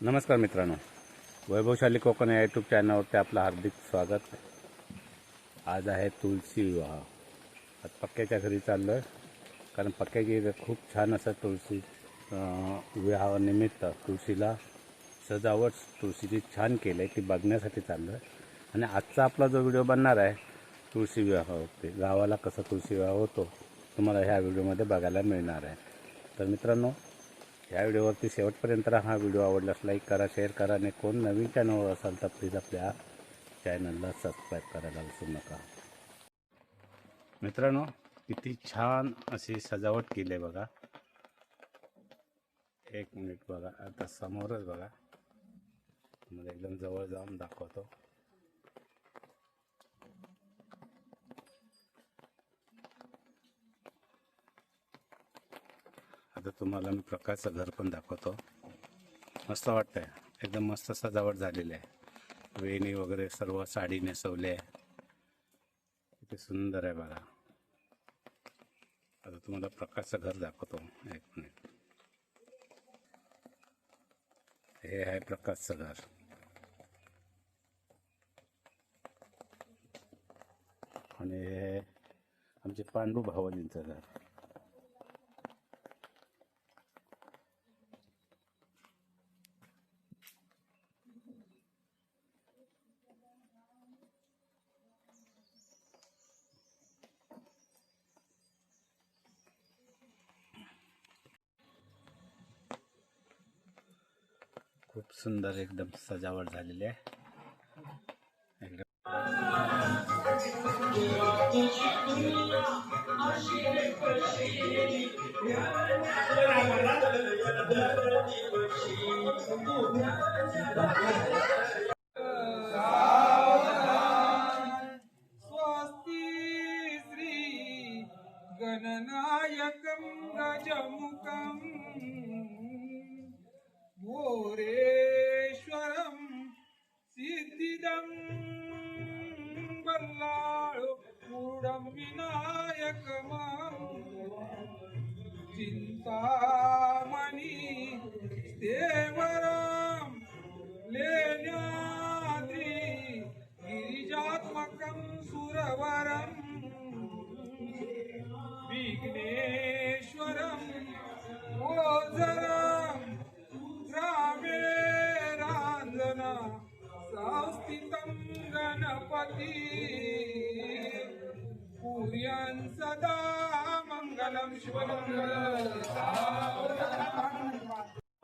नमस्कार मित्रांनो. वैभवशाली कोकण या यूट्यूब चॅनलवरती आपलं हार्दिक स्वागत. आज आहे तुळशी विवाह. आज पक्क्याच्या घरी चाललो आहे कारण पक्क्याची खूप छान असं तुळशी विवाहानिमित्त तुळशीला सजावट तुळशीची छान केलं आहे ती बघण्यासाठी चाललो आहे आणि आजचा आपला जो व्हिडिओ बनणार आहे तुळशी विवाहावरती गावाला कसा तुळशी विवाह होतो तुम्हाला ह्या व्हिडिओमध्ये बघायला मिळणार आहे. तर मित्रांनो या व्हिडिओवरती शेवटपर्यंत हा व्हिडिओ आवडल्यास लाईक करा शेअर करा आणि कोण नवीन चॅनलवर असाल तर प्लीज आपल्या चॅनलला सबस्क्राईब करायला विसरू नका. मित्रांनो किती छान अशी सजावट केली आहे बघा. एक मिनिट बघा. आता समोरच बघा. मला एकदम जवळ जाऊन दाखवतो. आता तुम्हाला मी प्रकाशचं घर पण दाखवतो. मस्त वाटतंय. एकदम मस्त सजावट झालेली आहे. वेणी वगैरे सर्व साडी नेसवली आहे. किती सुंदर आहे बघा. आता तुम्हाला प्रकाशचं घर दाखवतो. एक मिनिट. हे आहे प्रकाशचं घर. आणि हे आमचे पांडू भावाजींचं घर. सुंदर एकदम सजावट झालेली आहे. एकदम गणनायकं गजमुखं। भोरे वल्ला पूरं विनायक मा चिन्ता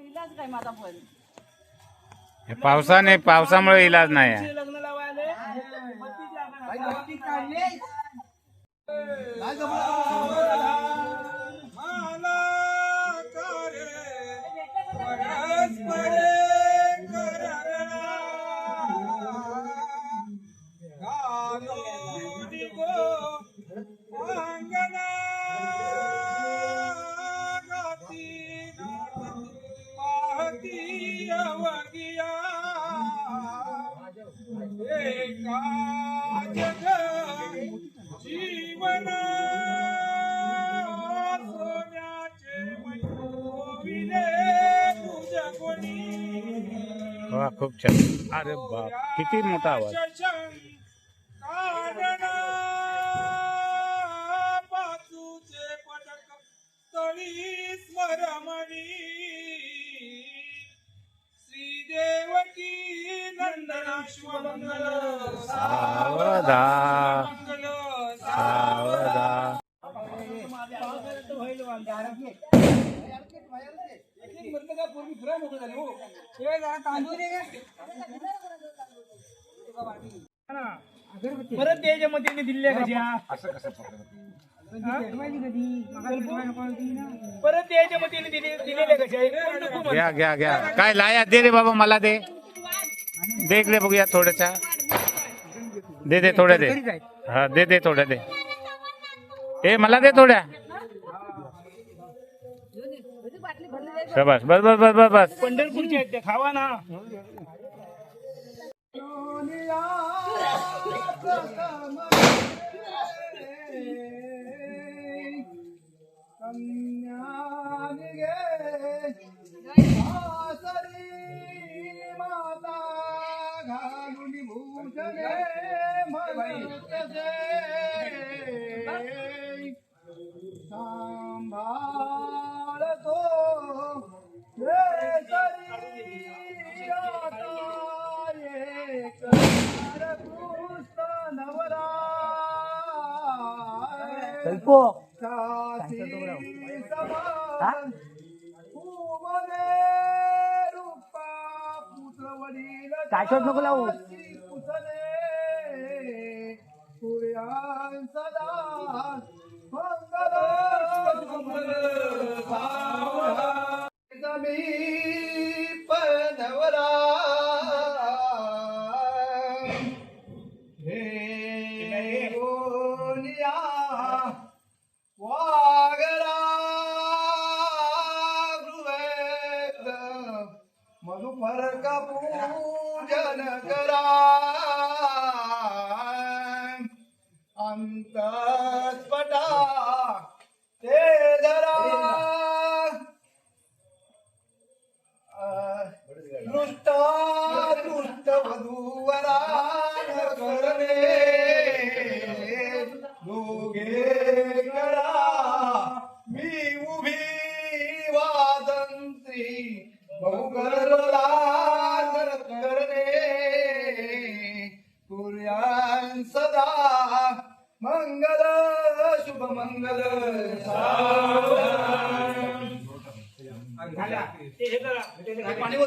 इलाज काय माझा पण? हे पावसाने पावसामुळे इलाज नाही आहे. लग्न लावायले. मला जीवन सोन्याचे वा खूप छान. अरे बाप किती मोठा आवाज. परत द्यायच्या मध्ये दिल्या कशा परत द्यायच्या मध्ये दिले दिलेल्या कशा घ्या घ्या घ्या. काय लाया दे रे बाबा मला दे. दे इकडे बघूया थोड्याच्या दे दे थोड्या दे. हा दे दे थोड्या दे. ए मला दे थोड्या. शाबास बस बस बस बस बस. पंढरपूरचे आहेत ते खावा ना. कन्या रूपा पुत्र वडील नको लावू? सूर्यान समीप नवरा हे गोनिया वागरा गृहेत मधुपर का पूजन करा।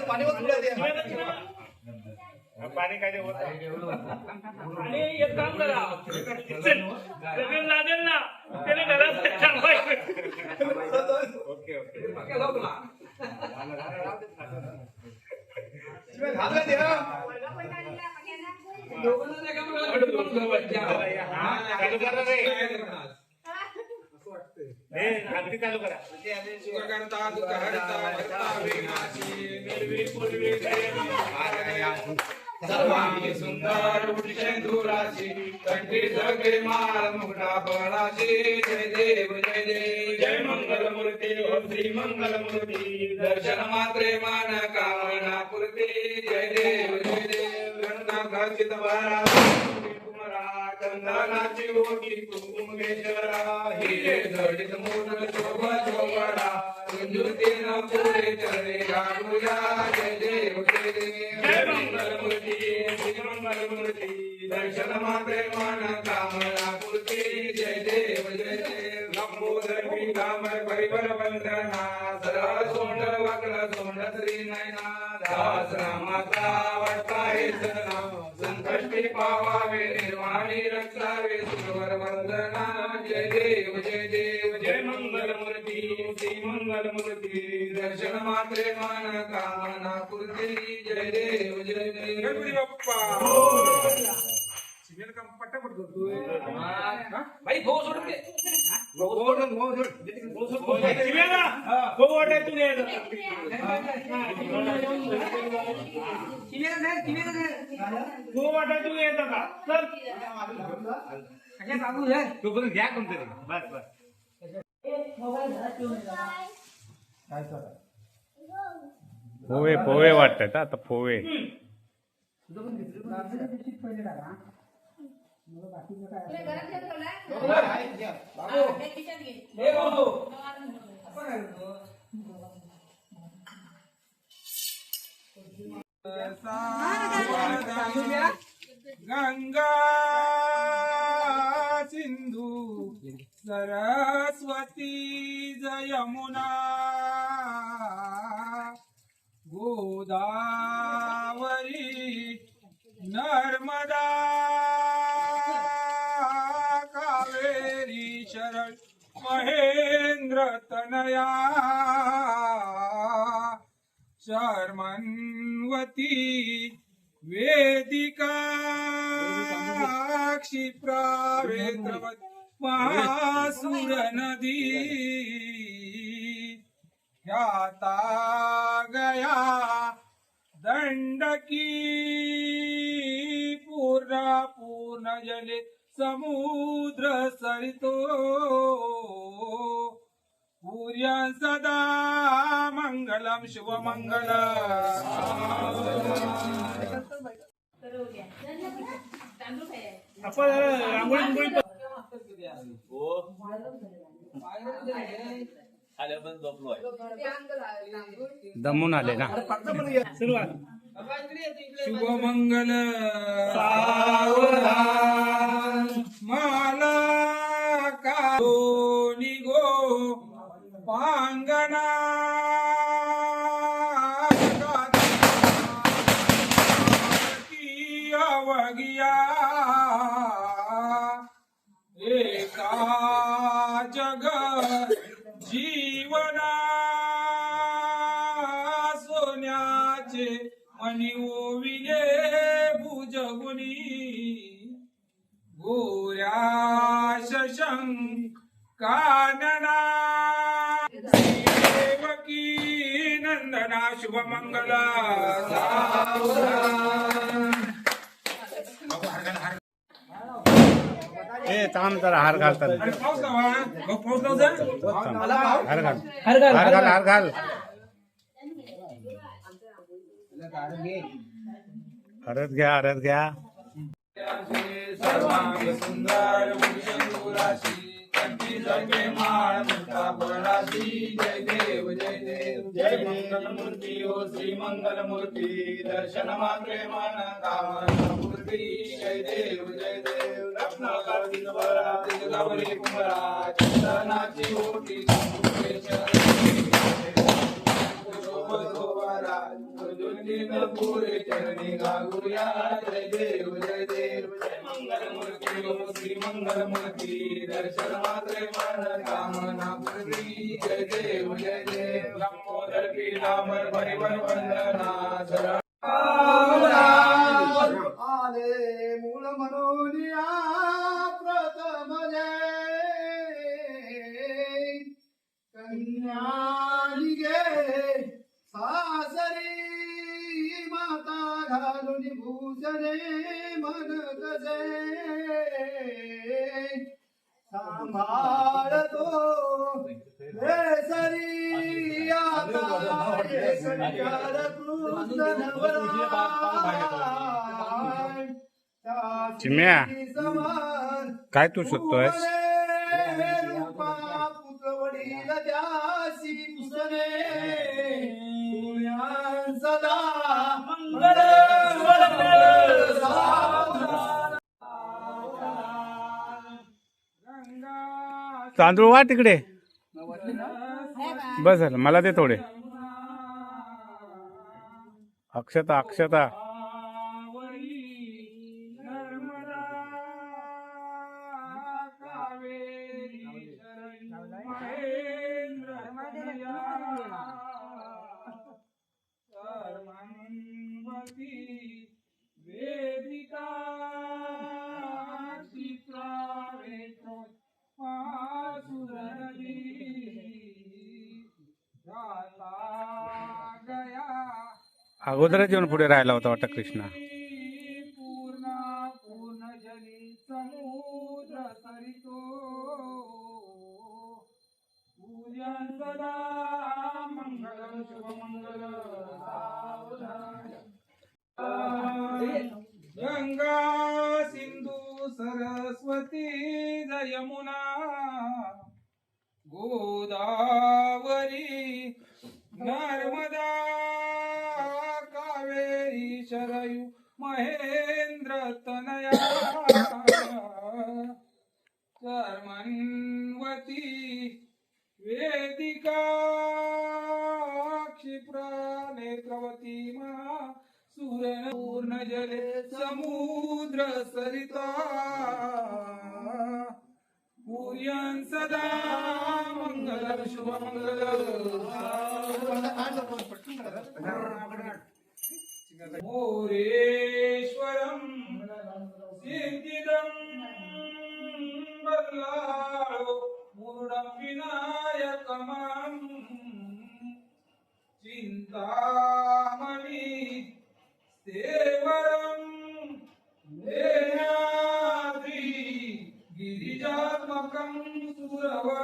पाणी बोल पाणी पुढे दे. पाणी काय आणि एक काम करा. सगळं लागेल ना त्याने घरात थांबायचं शिवाय घाललं ते हा. चालू करा सर्वांगी सुंदर वृषेंदुराशी कंठी सगळे माळ मुकुटा फळाशी जय देव जय देव जय मंगल मूर्ती ओम श्री मंगल मूर्ती दर्शन मात्रे मान कामना पूर्ती जय देव जय देव गंगा घासित भरा चंदनाची ओटी कुंकुमेश्वरा हिरे जडित मोदक शोभा शोभडा कुंजुते न पुरे चरणे गाडूया. जय देव गणपती बाप्पा शिव्याला हो वाटाय तू घ्यायचं हो. वाटाय तू घ्यायचं का चल पोहे पोहे वाटतात आता पोहे गंगा शर्मन्वती वेदिकाक्षी क्षिप्रावेत्रवत् महासुर नदी ह्याता गया दंडकी पूर्ण पूर्ण जले समुद्र सरितो सूर्य सदा मंगलम रांगोळी बिंगोळी दमून आले ना. सुरुवात. शुभमंगल। सावधान. मला का पांगणा अवगिया एका जग जीवना सोन्याचे मनी ओविले भुजगुनी गोऱ्या शशं कानना नंदना शुभमंगला. थांब जरा हार घालतात हार घाल. हार घाल हार घाल हरत घ्या हरत घ्या. सर्वांग सुंदर भूषणुराशी जगे माळ मुक्ता फळाशी जय देव जय देव जय मंगल मूर्ती ओ श्री मंगल मूर्ती दर्शन मात्रे मन कामना मूर्ती जय देव जय देव रत्न कार्तिक बरा गौरी कुमरा चंदनाची ओटी पुरे चरणी गागुया जय देव जय देव जय मंगल श्री मंगलमूर्ती दर्शन मात्र मन कामना पूर्वी जय देव जय देव लंबोदर पीतांबर परिवर वंदना शरण आले मूळ मनोनिया मन कसे सांभाळतो हे सरी चिम्या. काय तू शोधतोयस पुत्रवडील त्यासी सदा तांदूळ वा तिकडे? बस झालं मला ते थोडे. अक्षता अक्षता नर्मदा कावेरी शरण महेंद्र नदया कर्मणवती वेदिका चित्रावेत्रो मासुरनदी जाता गया अगोदरच येऊन पुढे राहिला होता वाटतं कृष्णा. पूर्ण गंगा सिंधू सरस्वती जयमुना गोदावरी नर्मदा कावेरी शरयू महेंद्र तनया कर्मण्वती वेदिका क्षिप्रा नेत्रवती महा सुरण पूर्ण जले समुद्र सरिता पूर्यं सदा मंगल शुभ मोरेश्वरम सिद्धिदम बल्लाळो मूढं विनायकमं चिन्तामणि सेवरम देहाद्रि गिरिजात्मकं सुरवरं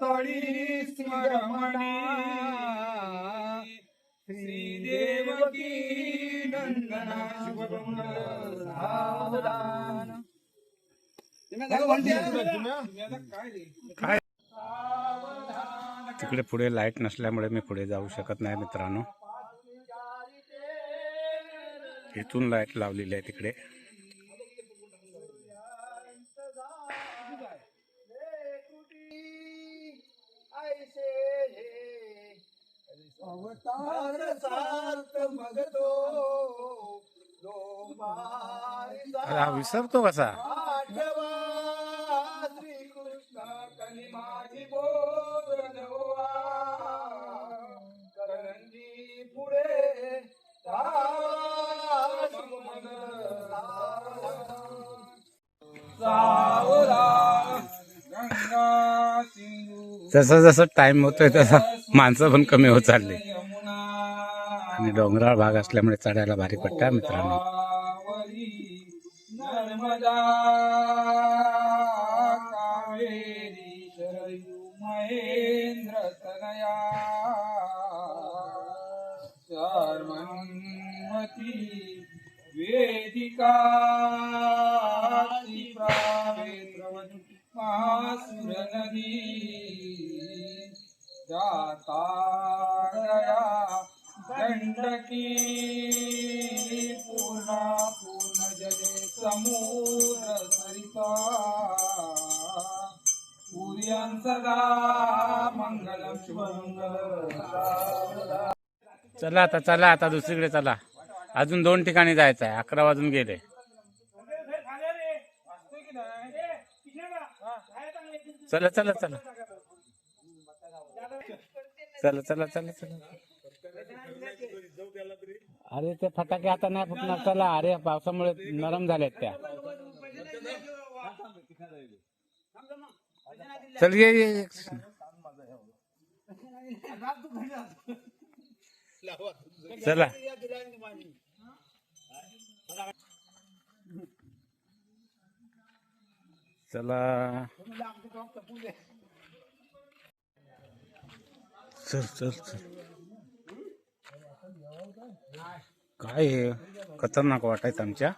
पदकस्थळी स्मरमणी श्रीदेवकी नंदना काय तिकडे पुढे लाइट नसल्यामुळे मी पुढे जाऊ शकत नाही मित्रांनो. इथून लाइट लावलेली आहे तिकडे. गंगा सिंधू. जसं जसं टाइम होतोय तसा माणसं पण कमी होत चालली. आणि डोंगराळ भाग असल्यामुळे चढायला भारी पडतं मित्रांनो. कावेरी शरयू महेंद्र तनया वेदिका महासुर नदी जातारया गंडकी पूर्णा पूर्ण समुद्र सरिता सूर्यां सदा मंगल शुभमंगल चला आता चला आता दुसरीकडे चला. अजून दोन ठिकाणी जायचं आहे. अकरा वाजून गेले. चला चला चला. चला चला चला चला. अरे ते फटाके आता नाही फुटणार. चला अरे पावसामुळे नरम झाल्यात त्या. चल ये ये ये. चला. चला. चल चल चल. काय हे? खतरनाक वाटायत आमच्या.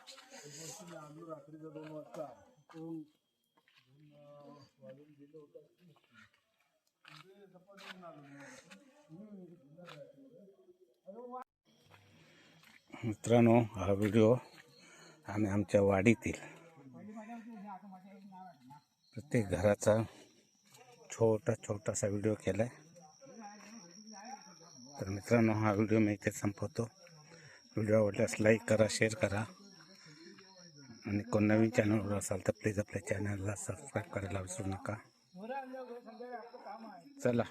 मित्रांनो हा व्हिडिओ आम्ही आमच्या वाडीतील प्रत्येक घराचा छोटा छोटासा व्हिडिओ केला आहे तर मित्रांनो हा व्हिडिओ मी इथे संपवतो. व्हिडिओ आवडल्यास लाईक करा शेअर करा. आणि कोण नवीन चॅनलवर असाल तर प्लीज आपल्या चॅनलला सबस्क्राईब करायला विसरू नका. चला.